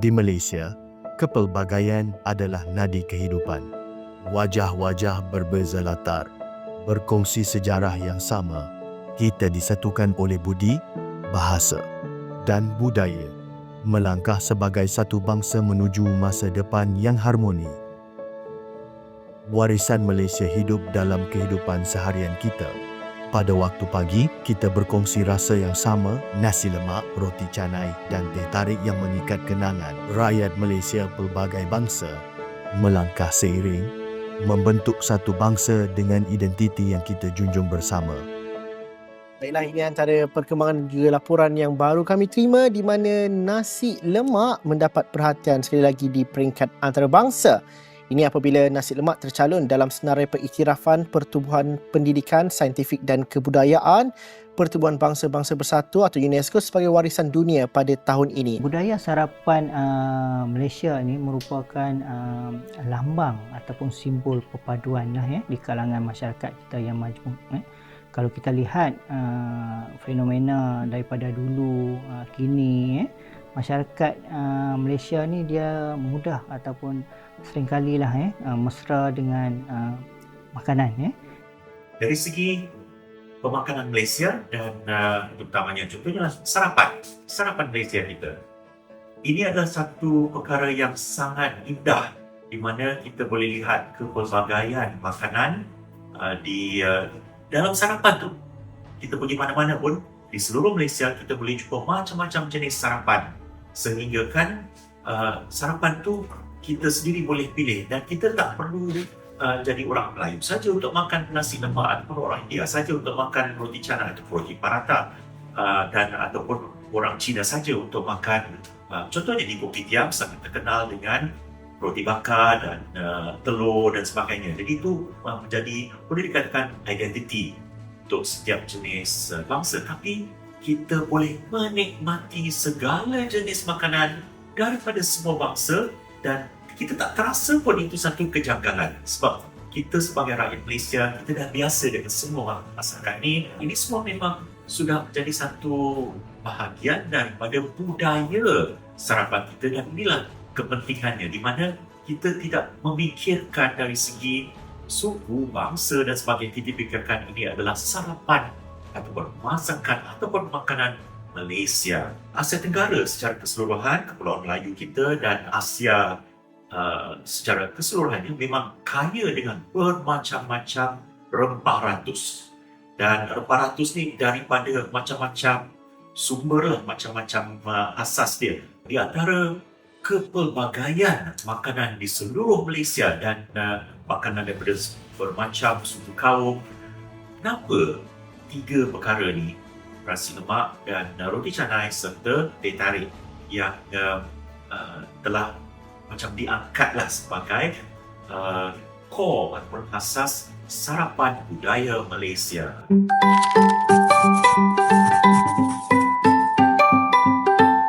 Di Malaysia, kepelbagaian adalah nadi kehidupan. Wajah-wajah berbeza latar, berkongsi sejarah yang sama. Kita disatukan oleh budi, bahasa dan budaya. Melangkah sebagai satu bangsa menuju masa depan yang harmoni. Warisan Malaysia hidup dalam kehidupan seharian kita. Pada waktu pagi, kita berkongsi rasa yang sama, nasi lemak, roti canai dan teh tarik yang mengikat kenangan rakyat Malaysia pelbagai bangsa melangkah seiring membentuk satu bangsa dengan identiti yang kita junjung bersama. Baiklah, ini antara perkembangan juga laporan yang baru kami terima di mana nasi lemak mendapat perhatian sekali lagi di peringkat antarabangsa. Ini apabila nasi lemak tercalon dalam senarai pengiktirafan Pertubuhan Pendidikan, Saintifik dan Kebudayaan Pertubuhan Bangsa-Bangsa Bersatu atau UNESCO sebagai warisan dunia pada tahun ini. Budaya sarapan uh, Malaysia ini merupakan uh, lambang ataupun simbol perpaduan lah ya di kalangan masyarakat kita yang majmuk. Eh. Kalau kita lihat uh, fenomena daripada dulu uh, kini eh, masyarakat uh, Malaysia ni dia mudah ataupun seringkali lah eh, uh, mesra dengan uh, makanan. Eh. Dari segi pemakanan Malaysia dan uh, terutamanya contohnya sarapan, sarapan Malaysia kita. Ini adalah satu perkara yang sangat indah di mana kita boleh lihat kepelbagaian makanan uh, di uh, dalam sarapan tu. Kita pergi mana-mana pun di seluruh Malaysia kita boleh jumpa macam-macam jenis sarapan sehingga kan uh, sarapan tu kita sendiri boleh pilih dan kita tak perlu uh, jadi orang Melayu saja untuk makan nasi lemak ataupun orang India saja untuk makan roti canai atau roti paratha uh, dan ataupun orang Cina saja untuk makan. Uh, contohnya di Kopitiam sangat terkenal dengan roti bakar dan uh, telur dan sebagainya. Jadi itu uh, menjadi boleh dikatakan identiti untuk setiap jenis uh, bangsa. Tapi kita boleh menikmati segala jenis makanan daripada semua bangsa dan kita tak terasa pun itu satu kejanggalan. Sebab kita sebagai rakyat Malaysia kita dah biasa dengan semua masakan ini ini semua memang sudah menjadi satu bahagian daripada budaya sarapan kita dan inilah kepentingannya di mana kita tidak memikirkan dari segi suku, bangsa dan sebagainya. Kita fikirkan ini adalah sarapan ataupun masakan ataupun makanan Malaysia. Asia Tenggara secara keseluruhan, Kepulauan Melayu kita dan Asia uh, secara keseluruhannya memang kaya dengan bermacam-macam rempah ratus. Dan rempah ratus ni daripada macam-macam sumber lah, macam-macam uh, asas dia. Di antara kepelbagaian makanan di seluruh Malaysia dan uh, makanan daripada bermacam suku kaum, kenapa tiga perkara ni nasi lemak dan roti canai serta teh tarik yang uh, uh, telah macam diangkatlah sebagai uh, core ataupun asas sarapan budaya Malaysia.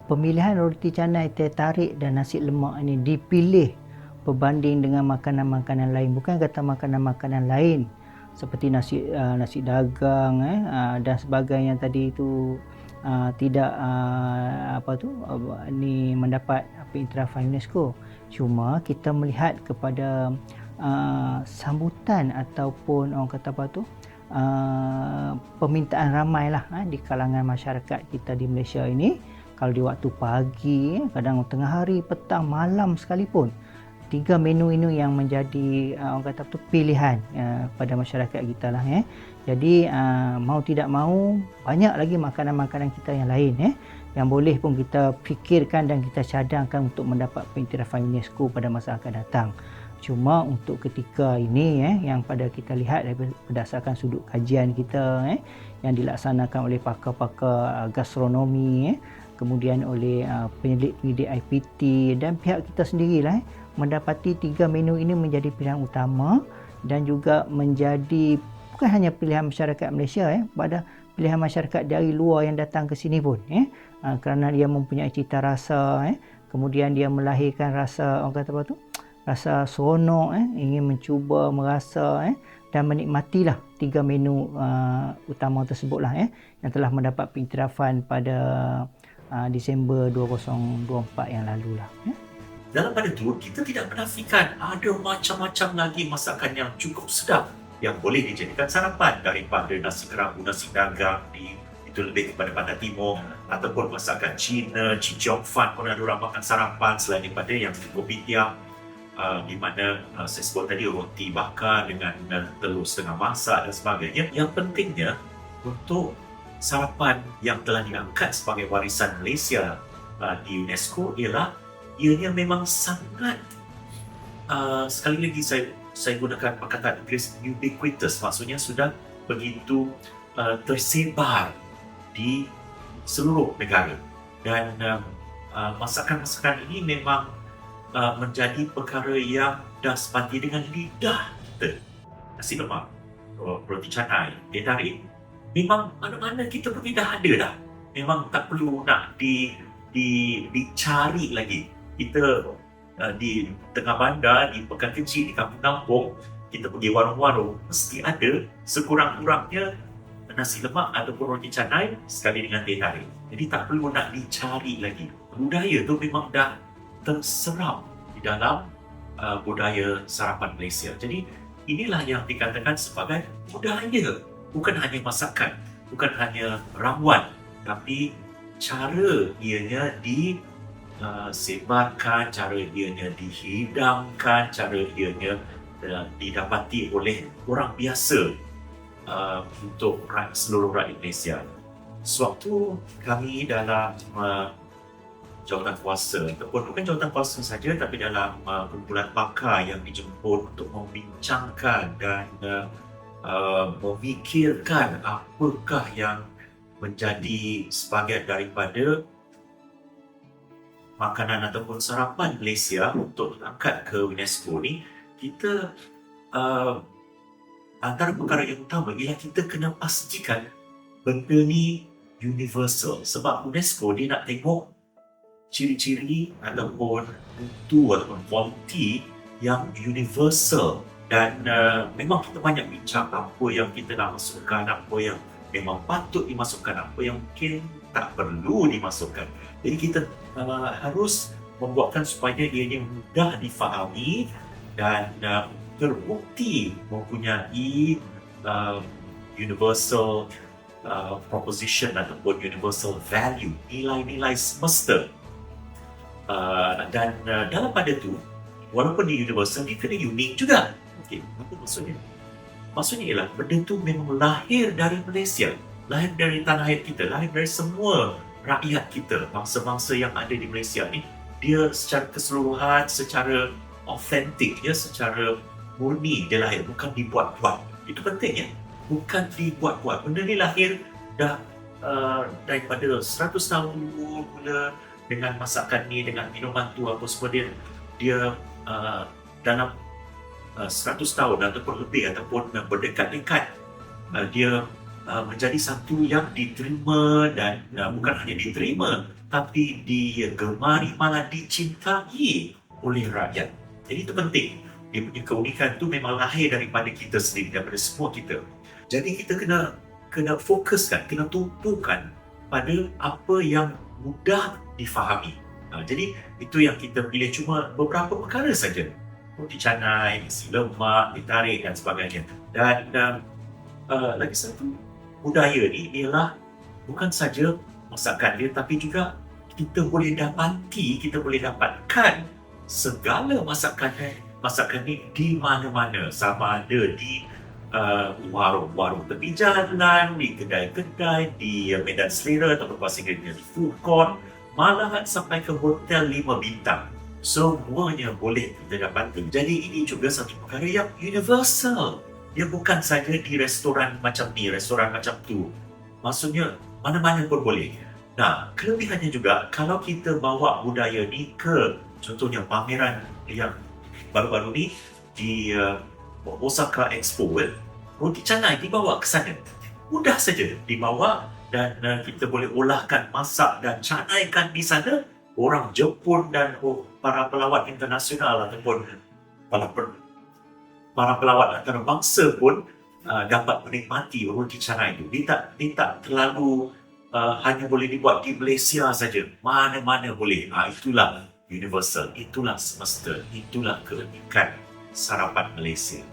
Pemilihan roti canai, teh tarik dan nasi lemak ini dipilih berbanding dengan makanan-makanan lain. Bukan kata makanan-makanan lain seperti nasi uh, nasi dagang eh. Uh, dan sebagainya. Tadi itu uh, tidak uh, apa tu uh, ni mendapat apa iktirafan UNESCO. Cuma kita melihat kepada uh, sambutan ataupun orang kata apa tu uh, permintaan ramai lah uh, di kalangan masyarakat kita di Malaysia ini. Kalau di waktu pagi kadang tengah hari petang malam sekalipun tiga menu ini yang menjadi uh, orang kata tu pilihan uh, pada masyarakat kita lah eh. Jadi uh, mau tidak mau banyak lagi makanan-makanan kita yang lain eh yang boleh pun kita fikirkan dan kita cadangkan untuk mendapat pengiktirafan UNESCO pada masa akan datang. Cuma untuk ketika ini eh yang pada kita lihat berdasarkan sudut kajian kita eh yang dilaksanakan oleh pakar-pakar uh, gastronomi eh kemudian oleh uh, penyelidik-penyelidik IPT dan pihak kita sendirilah eh mendapati tiga menu ini menjadi pilihan utama dan juga menjadi bukan hanya pilihan masyarakat Malaysia ya, pada pilihan masyarakat dari luar yang datang ke sini pun ya. Ha, kerana dia mempunyai cita rasa ya. Kemudian dia melahirkan rasa orang kata apa tu? Rasa seronok ya, ingin mencuba merasa ya dan menikmatilah tiga menu uh, utama tersebutlah ya yang telah mendapat pengiktirafan pada uh, Disember 2024 yang lalu lah. Ya? Dalam pada itu, kita tidak menafikan ada macam-macam lagi masakan yang cukup sedap yang boleh dijadikan sarapan daripada nasi kerabu, nasi dagang di itu lebih kepada Pantai Timur ataupun masakan Cina, Chichong Fan pun ada orang makan sarapan selain daripada yang kopi tiam uh, di mana uh, saya sebut tadi roti bakar dengan uh, telur setengah masak dan sebagainya. Yang pentingnya untuk sarapan yang telah diangkat sebagai warisan Malaysia uh, di UNESCO ialah ianya memang sangat uh, sekali lagi saya saya gunakan perkataan Inggeris ubiquitous. Maksudnya sudah begitu uh, tersebar di seluruh negara. Dan uh, uh, masakan-masakan ini memang uh, menjadi perkara yang dah sepati dengan lidah kita. Nasi lemak roti canai teh tarik memang mana-mana kita pergi dah ada dah. Memang tak perlu nak di di dicari lagi kita uh, di tengah bandar di pekan kecil di kampung-kampung kita pergi warung-warung mesti ada sekurang-kurangnya nasi lemak ataupun roti canai sekali dengan teh tarik. Jadi tak perlu nak dicari lagi. Budaya tu memang dah terserap di dalam uh, budaya sarapan Malaysia. Jadi inilah yang dikatakan sebagai budaya. Bukan hanya masakan, bukan hanya ramuan, tapi cara ianya di uh, sebarkan, cara ianya dihidangkan, cara ianya uh, didapati oleh orang biasa uh, untuk rakyat, seluruh rakyat Malaysia. Sewaktu kami dalam uh, jawatan kuasa ataupun bukan jawatan kuasa saja tapi dalam uh, kumpulan pakar yang dijemput untuk membincangkan dan uh, uh, memikirkan apakah yang menjadi sebahagian daripada makanan ataupun sarapan Malaysia untuk diangkat ke UNESCO ni kita uh, antara perkara yang utama ialah kita kena pastikan benda ni universal. Sebab UNESCO dia nak tengok ciri-ciri ataupun mutu ataupun quality yang universal. Dan uh, memang kita banyak bincang apa yang kita nak masukkan apa yang memang patut dimasukkan apa yang mungkin tak perlu dimasukkan. Jadi kita uh, harus membuatkan supaya ia mudah difahami dan uh, terbukti mempunyai uh, universal uh, proposition ataupun universal value, nilai-nilai semesta. Uh, dan uh, dalam pada tu, walaupun dia universal, dia kena unik juga. Okay, apa maksudnya? Maksudnya ialah benda tu memang lahir dari Malaysia, lahir dari tanah air kita, lahir dari semua rakyat kita, bangsa-bangsa yang ada di Malaysia ni. Dia secara keseluruhan, secara authentic, ya, secara murni dia lahir, bukan dibuat-buat. Itu penting ya. Bukan dibuat-buat. Benda ni lahir dah uh, daripada 100 tahun dulu mula dengan masakan ni, dengan minuman tu apa semua dia dia uh, dalam uh, 100 tahun ataupun lebih ataupun berdekat-dekat uh, dia uh, menjadi satu yang diterima dan uh, bukan hanya diterima tapi digemari malah dicintai oleh rakyat. Jadi itu penting. Dia punya keunikan tu memang lahir daripada kita sendiri daripada semua kita. Jadi kita kena kena fokuskan kena tumpukan pada apa yang mudah difahami. Ha, jadi itu yang kita pilih cuma beberapa perkara saja. Roti canai, nasi lemak, ditarik dan sebagainya. Dan um, uh, lagi satu budaya ni ialah bukan saja masakan dia tapi juga kita boleh dapati, kita boleh dapatkan segala masakan masakan ni di mana-mana sama ada di uh, warung-warung tepi jalan, di kedai-kedai, di uh, medan selera atau pasir di food court, malahan sampai ke hotel lima bintang. Semuanya boleh kita dapati. Jadi ini juga satu perkara yang universal. Dia bukan saja di restoran macam ni, restoran macam tu. Maksudnya mana-mana pun boleh. Nah, kelebihannya juga kalau kita bawa budaya ni ke contohnya pameran yang baru-baru ni di uh, Osaka Expo World, roti canai dibawa ke sana. Mudah saja dibawa dan uh, kita boleh olahkan, masak dan canaikan di sana. Orang Jepun dan oh, para pelawat internasional ataupun para para pelawat antarabangsa pun uh, dapat menikmati roti canai itu. Dia tak, dia tak terlalu uh, hanya boleh dibuat di Malaysia saja. Mana-mana boleh. Ah, itulah universal, itulah semesta, itulah keunikan sarapan Malaysia.